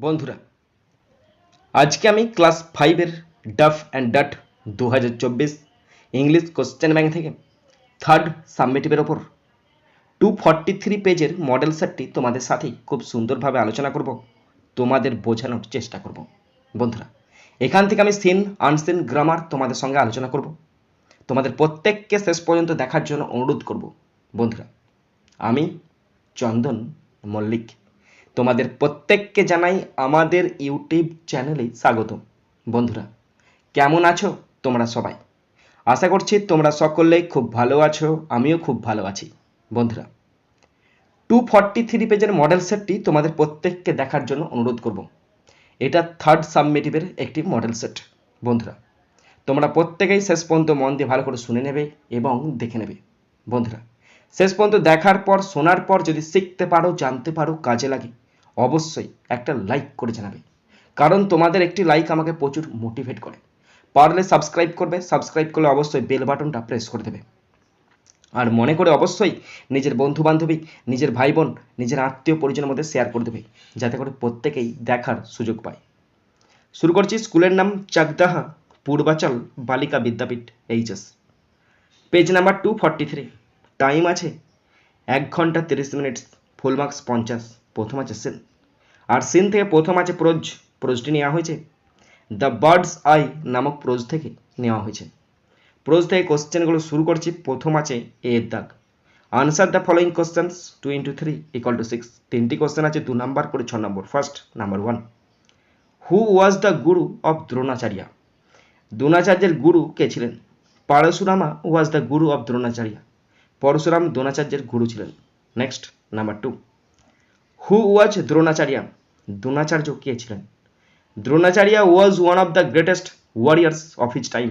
বন্ধুরা, আজকে আমি ক্লাস ফাইভের ডাফ অ্যান্ড ডাট দু হাজার চব্বিশ ইংলিশ কোশ্চেন ব্যাংক থেকে থার্ড সাবমিটিভের ওপর টু ফর্টি থ্রি পেজের মডেল সেটটি তোমাদের সাথেই খুব সুন্দরভাবে আলোচনা করব, তোমাদের বোঝানোর চেষ্টা করব। বন্ধুরা, এখান থেকে আমি সিন আনসিন গ্রামার তোমাদের সঙ্গে আলোচনা করব। তোমাদের প্রত্যেককে শেষ পর্যন্ত দেখার জন্য অনুরোধ করব। বন্ধুরা, আমি চন্দন মল্লিক। তোমাদের প্রত্যেককে জানাই আমাদের ইউটিউব চ্যানেলে স্বাগত বন্ধুরা, কেমন আছো তোমরা সবাই? আশা করছি তোমরা সকলে খুব ভালো আছো, আমিও খুব ভালো আছি। বন্ধুরা টু ফর্টি থ্রি পেজের মডেল সেটটি তোমাদের প্রত্যেককে দেখার জন্য অনুরোধ করব। এটা থার্ড সাবমিটিভের একটি মডেল সেট বন্ধুরা, তোমরা প্রত্যেকেই শেষ পর্যন্ত মন দিয়ে ভালো করে শুনে নেবে এবং দেখে নেবে। বন্ধুরা, শেষ পর্যন্ত দেখার পর, শোনার পর যদি শিখতে পারো, জানতে পারো, কাজে লাগে অবশ্যই একটা লাইক করে জানাবে। কারণ তোমাদের একটি লাইক আমাকে প্রচুর মোটিভেট করে। পারলে সাবস্ক্রাইব করবে সাবস্ক্রাইব করলে অবশ্যই বেল বাটনটা প্রেস করে দেবে। আর মনে করে অবশ্যই নিজের বন্ধু বান্ধবী নিজের ভাই বোন নিজের আত্মীয় পরিজনের মধ্যে শেয়ার করে দেবে, যাতে করে প্রত্যেকেই দেখার সুযোগ পায়। শুরু করছি স্কুলের নাম চাকদাহা, পূর্বাচল বালিকা বিদ্যাপীঠ HS page number two forty three time আছে এক ঘণ্টা তিরিশ মিনিট ফুল মার্কস পঞ্চাশ, প্রথম আছে সিন আর সিন থেকে প্রথম আছে প্রোজ। প্রোজটি নেওয়া হয়েছে। দ্য বার্ডস আই নামক প্রোজ থেকে নেওয়া হয়েছে। প্রোজ থেকে কোশ্চেনগুলো শুরু করছি। প্রথম আছে এ এর দাগ। Answer the following questions, two into three equal to six. তিনটি কোশ্চেন আছে, দু নাম্বার করে ছ নম্বর। First, number one. Who was the guru of Dronacharya. দ্রোণাচার্যের গুরু কে ছিলেন? Parashurama was the guru of Dronacharya. Parashuram দ্রোণাচার্যের গুরু ছিলেন। Next, number two. Who was Dronacharya. Dronacharya কে ছিলেন? Dronacharya was one of the greatest warriors of his time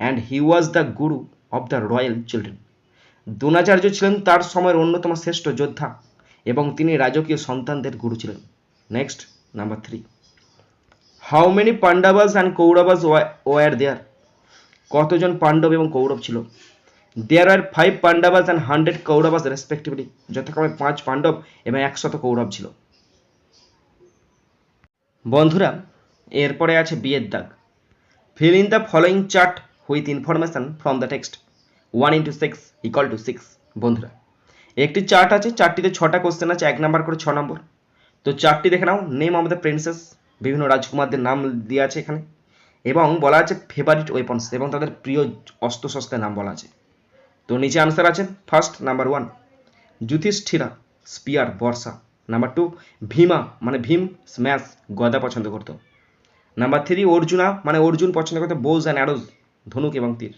and he was the guru of the royal children Dronacharya ছিলেন তার সময়ের অন্যতম শ্রেষ্ঠ যোদ্ধা এবং তিনি রাজকীয় সন্তানদের গুরু ছিলেন। Next number three how many Pandavas and Kauravas were there কতজন পাণ্ডব এবং কৌরব ছিল? There are five Pandavas and hundred Kauravas respectively যথাক্রমে পাঁচ পাণ্ডব এবং একশত কৌরব ছিল। বন্ধুরা, এরপরে আছে বিয়ের দাগ। Fill in the following chart with information from the text one into six equal to six বন্ধুরা। একটি চার্ট আছে, চারটিতে ছটা কোশ্চেন আছে, এক নাম্বার করে ছ নম্বর তো চারটি দেখে নাও নেম অফ দ্য প্রিন্সেস বিভিন্ন রাজকুমারদের নাম দেওয়া আছে এখানে। এবং বলা আছে ফেভারিট ওয়েপন্স এবং তাদের প্রিয় অস্ত্রশস্ত্রের নাম বলা আছে। তো নিচে আনসার আছে first number one Yudhishthira spear বর্ষা। নাম্বার টু ভীমা মানে ভীম স্ম্যাশ গদা পছন্দ করতো। নাম্বার থ্রি অর্জুনা মানে অর্জুন পছন্দ করতো বোজ অ্যান্ড অ্যারোজ ধনুক এবং তীর।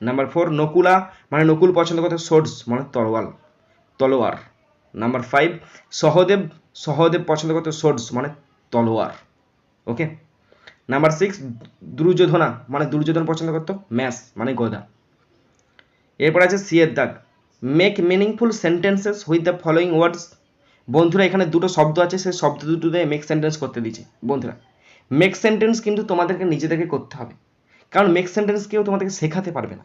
নাম্বার ফোর নকুলা মানে নকুল পছন্দ করতো সোর্ডস মানে তরোয়াল, তলোয়ার। নাম্বার ফাইভ সহদেব সহদেব পছন্দ করতো সোর্ডস মানে তলোয়ার। ওকে নাম্বার সিক্স দুর্যোধনা মানে দুর্যোধন পছন্দ করতো ম্যাস মানে গদা। এরপর আছে সি এর দাগ make meaningful sentences with the following words বন্ধুরা, এখানে দুটো শব্দ আছে, সেই শব্দ দুটো দিয়ে মেক সেন্টেন্স করতে দিয়েছে। বন্ধুরা মেক সেন্টেন্স কিন্তু তোমাদেরকে নিজেদেরকে করতে হবে। কারণ মেক সেন্টেন্স কেউ তোমাদেরকে শেখাতে পারবে না।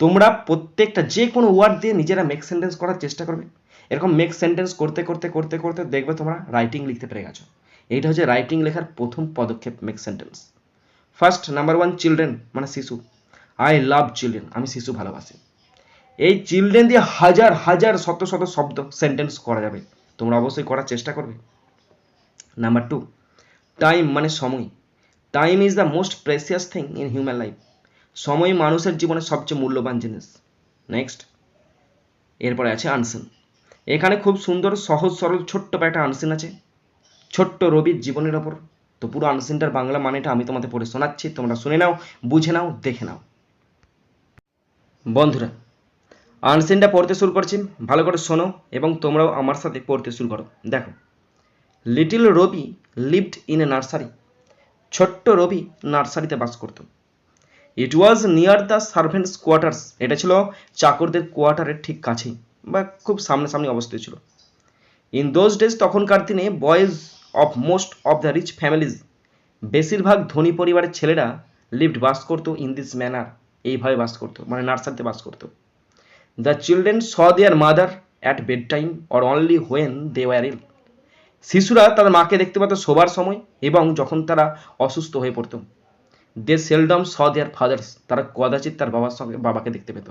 তোমরা প্রত্যেকটা যে কোনো ওয়ার্ড দিয়ে নিজেরা মেক সেন্টেন্স করার চেষ্টা করবে। এরকম মেক সেন্টেন্স করতে করতে করতে করতে দেখবে তোমরা রাইটিং লিখতে পেরে গেছো। এইটা হচ্ছে রাইটিং লেখার প্রথম পদক্ষেপ make sentence first number one children মানে শিশু। আই লাভ চিলড্রেন আমি শিশু ভালোবাসি। এই চিলড্রেন দিয়ে হাজার হাজার, শত শত শব্দ সেন্টেন্স করা যাবে। তোমরা অবশ্যই করার চেষ্টা করবে। নাম্বার টু টাইম মানে সময়। Time is the most precious thing in human life সময় মানুষের জীবনে সবচেয়ে মূল্যবান জিনিস। নেক্সট এরপরে আছে আনসিন এখানে খুব সুন্দর, সহজ, সরল, ছোট্ট একটা আনসিন আছে। ছোট্ট রবির জীবনের ওপর। তো পুরো আনসিনটার বাংলা মানেটা আমি তোমাদের পড়ে শোনাচ্ছি। তোমরা শুনে নাও, বুঝে নাও, দেখে নাও। বন্ধুরা আনসিনটা পড়তে শুরু করছি। ভালো করে শোনো এবং তোমরাও আমার সাথে পড়তে শুরু করো। দেখো। Little Rabi lived in a nursery. ছোট্ট রবি নার্সারিতে বাস করত। It was near the servants quarters এটা ছিল চাকরদের কোয়ার্টারের ঠিক কাছেই বা খুব সামনাসামনি অবস্থায় ছিল। ইন দোজ ডেজ তখনকার দিনে boys of most of the rich families বেশিরভাগ ধনী পরিবারের ছেলেরা লিভড বাস করতো ইন দিস ম্যানার এইভাবে বাস করতো মানে নার্সারিতে বাস করতো। The children saw their mother at bed time or only when they were ill শিশুরা তার মাকে দেখতে পেত শোবার সময় এবং যখন তারা অসুস্থ হয়ে পড়ত। দে সেলডম স দেয়ার ফাদার্স তারা কদাচিৎ তার বাবার সঙ্গে, বাবাকে দেখতে পেত।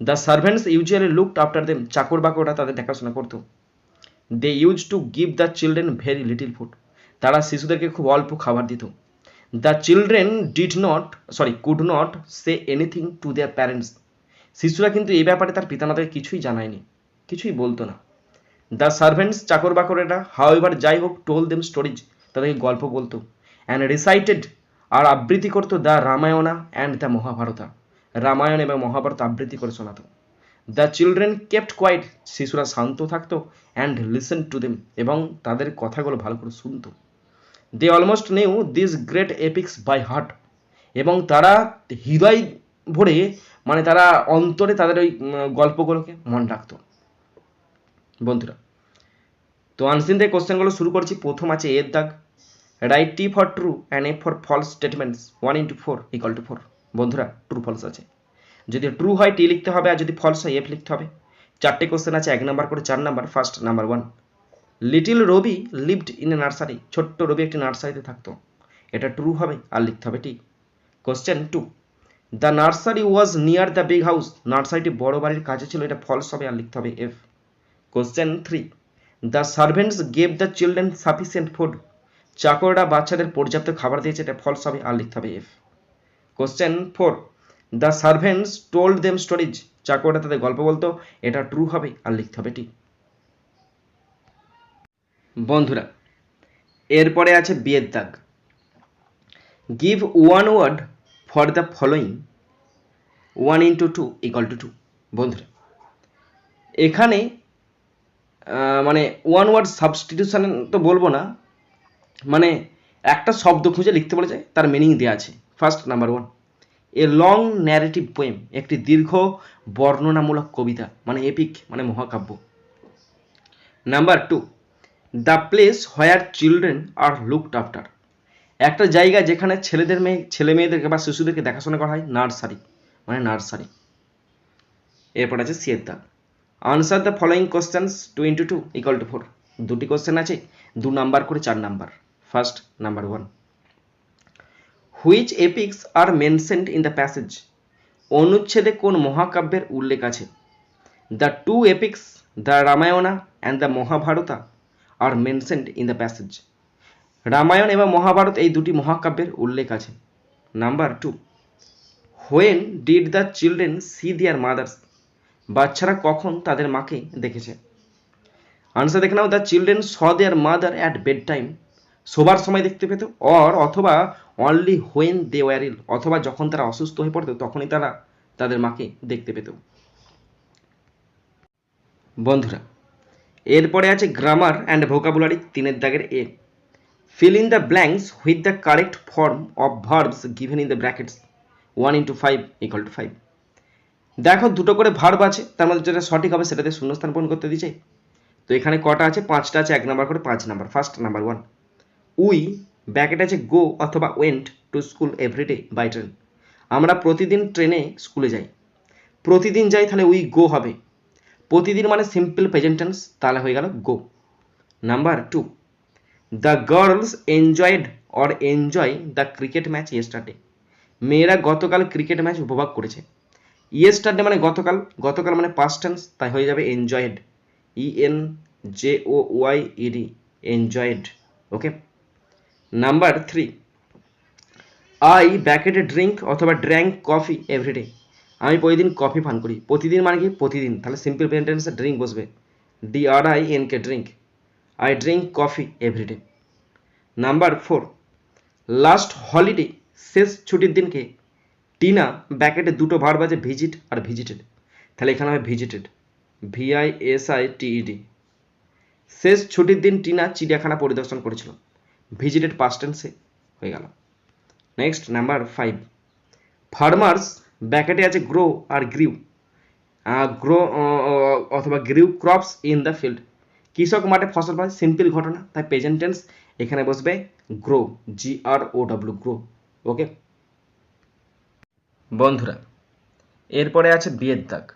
The servants usually looked after them চাকর বাকররা তাদের দেখাশোনা করতো। They use to give the children very little food তারা শিশুদেরকে খুব অল্প খাবার দিত। The children did not sorry could not say anything to their parents শিশুরা কিন্তু এই ব্যাপারে তার পিতামাতাকে কিছুই জানায়নি, কিছুই বলতো না। দ্য সার্ভেন্টস চাকর বাকরেরা হাউ এভার যাই হোক টোল দেম স্টোরিজ তাদেরকে গল্প বলতো অ্যান্ড রিসাইটেড আর আবৃত্তি করতো the Ramayana and the Mahabharata Ramayana এবং মহাভারত আবৃত্তি করে শোনাতো। দ্য চিলড্রেন কেপ্ট কোয়াইট শিশুরা শান্ত থাকতো অ্যান্ড লিসেন টু দেম এবং তাদের কথাগুলো ভালো করে শুনতো। They almost knew this great epics by heart এবং তারা হৃদয় ভরে মানে তারা অন্তরে তাদের ওই গল্পগুলোকে মনে রাখতো। বন্ধুরা, তো আনসিন থেকে কোশ্চেনগুলো শুরু করছি। প্রথম আছে এর দাগ। Write T for true and A for false statements one into four equal to four বন্ধুরা ট্রু ফলস আছে। যদি ট্রু হয় টি লিখতে হবে আর যদি ফলস হয় এফ লিখতে হবে। চারটে কোশ্চেন আছে, এক নাম্বার করে চার number first number one little Ravi lived in a nursery ছোট্ট রবি একটি নার্সারিতে থাকতো। এটা ট্রু হবে আর লিখতে হবে T question two the nursery was near the big house নার্সারিটি বড় বাড়ির কাছে ছিল, এটা ফলস হবে আর লিখতে হবে F question three the servants gave the children sufficient food চাকররা বাচ্চাদের পর্যাপ্ত খাবার দিয়েছে, এটা ফলস হবে আর লিখতে হবে F question four the servants told them stories চাকররা তাদের গল্প বলতো, এটা ট্রু হবে আর লিখতে হবে টি বন্ধুরা, এরপরে আছে বিয়ের দাগ। Give one word for the following one into two equal to two বন্ধুরা। এখানে মানে ওয়ান ওয়ার্ড সাবস্টিটিউশন তো বলব না। মানে একটা শব্দ খুঁজে লিখতে বলে যায় তার মিনিং দেওয়া আছে। First number one a long narrative poem একটি দীর্ঘ বর্ণনামূলক কবিতা মানে এপিক মানে মহাকাব্য। Number two the place where children are looked after একটা জায়গা যেখানে ছেলেদের মেয়ে, ছেলে মেয়েদেরকে বা শিশুদেরকে দেখাশোনা করা হয়, নার্সারি। মানে নার্সারি। এরপর আছে সিয়ের দাগ answer the following questions two into two equal to four দুটি কোশ্চেন আছে, দু নাম্বার করে চার number first number one which epics are mentioned in the passage অনুচ্ছেদে কোন মহাকাব্যের উল্লেখ আছে? The two epics the Ramayana and the Mahabharata are mentioned in the passage Ramayan এবং মহাভারত এই দুটি মহাকাব্যের উল্লেখ আছে। Number two, when did the children see their mothers? বাচ্চারা কখন তাদের মাকে দেখেছে? আনসার দেখে নাও, the children saw their mother at bed time শোবার সময় দেখতে পেত, অর অথবা only when they were ill, অথবা যখন তারা অসুস্থ হয়ে পড়তো তখনই তারা তাদের মাকে দেখতে পেত। বন্ধুরা, এরপরে আছে গ্রামার অ্যান্ড ভোকাবুলারি তিনের দাগের এ। Fill in the blanks with the correct form of verbs given in the brackets one into five equal to five দেখো, দুটো করে ভার্ব আছে, তার মধ্যে যেটা সঠিক হবে সেটাতে শূন্যস্থান পূরণ করতে দিচ্ছে তো এখানে কটা আছে? পাঁচটা আছে, এক নাম্বার করে পাঁচ number first number one we bracket আছে গো অথবা went to school everyday by train আমরা প্রতিদিন ট্রেনে স্কুলে যাই। প্রতিদিন যাই, তাহলে উই গো হবে। প্রতিদিন মানে সিম্পল প্রেজেন্টেন্স তাহলে হয়ে গেল go number two the girls enjoyed or enjoy the cricket match yesterday মেয়েরা গতকাল ক্রিকেট ম্যাচ উপভোগ করেছে। ইয়েস্টারডে মানে গতকাল গতকাল মানে পাস্ট টেন্স তাই হয়ে যাবে enjoyed E N J O Y E D enjoyed okay number three I ব্যাকেটে drink অথবা ড্র্যাঙ্ক কফি এভরিডে আমি প্রতিদিন কফি পান করি। প্রতিদিন মানে কি? প্রতিদিন। তাহলে সিম্পল প্রেজেন্টেন্সে ড্রিঙ্ক বসবে। D R I N K drink I drink coffee everyday number four last holiday শেষ ছুটির দিনকে টিনা ব্যাকেটে দুটো ভার্ব আছে ভিজিট আর ভিজিটেড। তাহলে এখানে হবে visited. V I S I T E D শেষ ছুটির দিন টিনা চিড়িয়াখানা পরিদর্শন করেছিল। ভিজিটেড পাস্ট টেন্সে হয়ে গেল। নেক্সট নাম্বার ফাইভ ফার্মার্স ব্যাকেটে আছে গ্রো আর গ্রিউ গ্রো অথবা grew crops in the field কৃষক মাঠে ফসল পায় সিম্পল ঘটনা। তাই প্রেজেন্ট টেন্স এখানে বসবে grow G R O W grow okay বন্ধুরা, এরপরে আছে বিয়ের দাগ।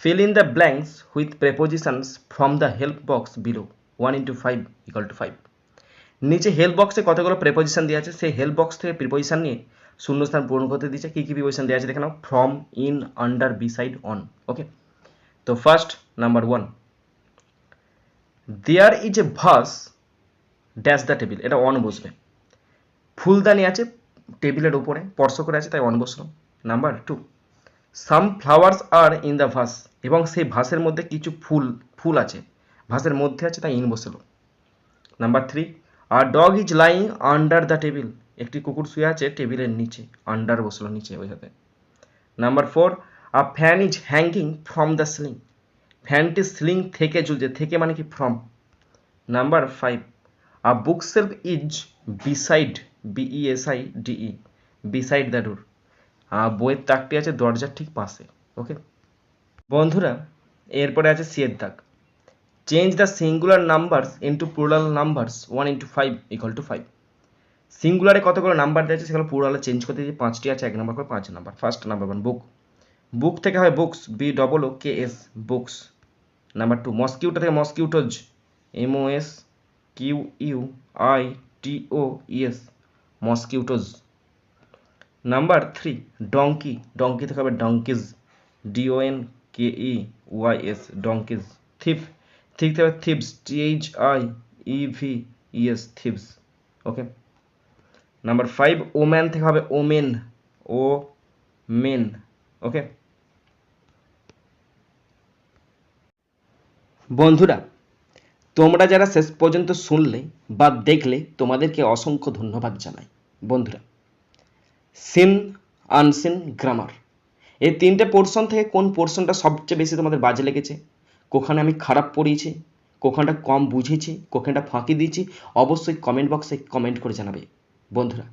Fill in the blanks with prepositions from the help box below one into five equal to five নিচে হেল্প বক্সে কতগুলো প্রেপোজিশন দেওয়া আছে, সেই হেল্প বক্স থেকে প্রিপোজিশন নিয়ে শূন্যস্থান পূরণ করতে দিচ্ছে কী কী প্রিপোজিশন দেওয়া আছে দেখে নাও from in under beside on okay তো first number one there is a vase dash the table এটা অন বসবে। ফুলদানি আছে, টেবিলের উপরে, স্পর্শ করে আছে, তাই অন বসল। Number two some flowers are in the vase এবং সেই ভাসের মধ্যে কিছু ফুল ফুল আছে। ভাসের মধ্যে আছে, তাই ইন বসল। Number three a dog is lying under the table একটি কুকুর শুয়ে আছে টেবিলের নিচে আন্ডার বসল নিচে, ওই সাথে number four a fan is hanging from the ceiling ফ্যানটি সিলিং থেকে ঝুলছে থেকে মানে কি from number five a bookshelf is beside B E S I D E beside the door বইয়ের তাকটি আছে দরজার ঠিক পাশে ওকে বন্ধুরা, এরপরে আছে সিয়ের দাগ। Change the singular numbers into plural numbers one into five equal to five সিঙ্গুলারে কতগুলো নাম্বার দিয়েছে সেগুলো প্লুরালে চেঞ্জ করতে দিয়ে পাঁচটি আছে, এক নাম্বার করে পাঁচ number first number one book book থেকে হয় books B double O K S books number two mosquito থেকে mosquitoes M O S Q U I T O E S mosquitoes number three donkey donkey থেকে হবে donkeys D O N K E Y S donkeys thief thief থেকে thieves T H I E V E S thieves okay number five woman থেকে হবে women ও main ওকে বন্ধুরা, তোমরা যারা শেষ পর্যন্ত শুনলে বা দেখলে, তোমাদেরকে অসংখ্য ধন্যবাদ জানাই। বন্ধুরা সিন আনসিন গ্রামার এই তিনটে পোর্শন থেকে কোন পোর্শনটা সবচেয়ে বেশি তোমাদের বাজে লেগেছে? কোখানে আমি খারাপ পড়িয়েছি? কোখানটা কম বুঝেছি? কোখানটা ফাঁকি দিয়েছি? অবশ্যই কমেন্ট বক্সে কমেন্ট করে জানাবে। বন্ধুরা,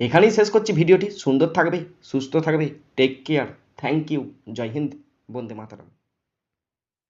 এখানেই শেষ করছি ভিডিওটি। সুন্দর থাকবে, সুস্থ থাকবে। টেক কেয়ার থ্যাংক ইউ জয় হিন্দ। বন্দে মাতারাম।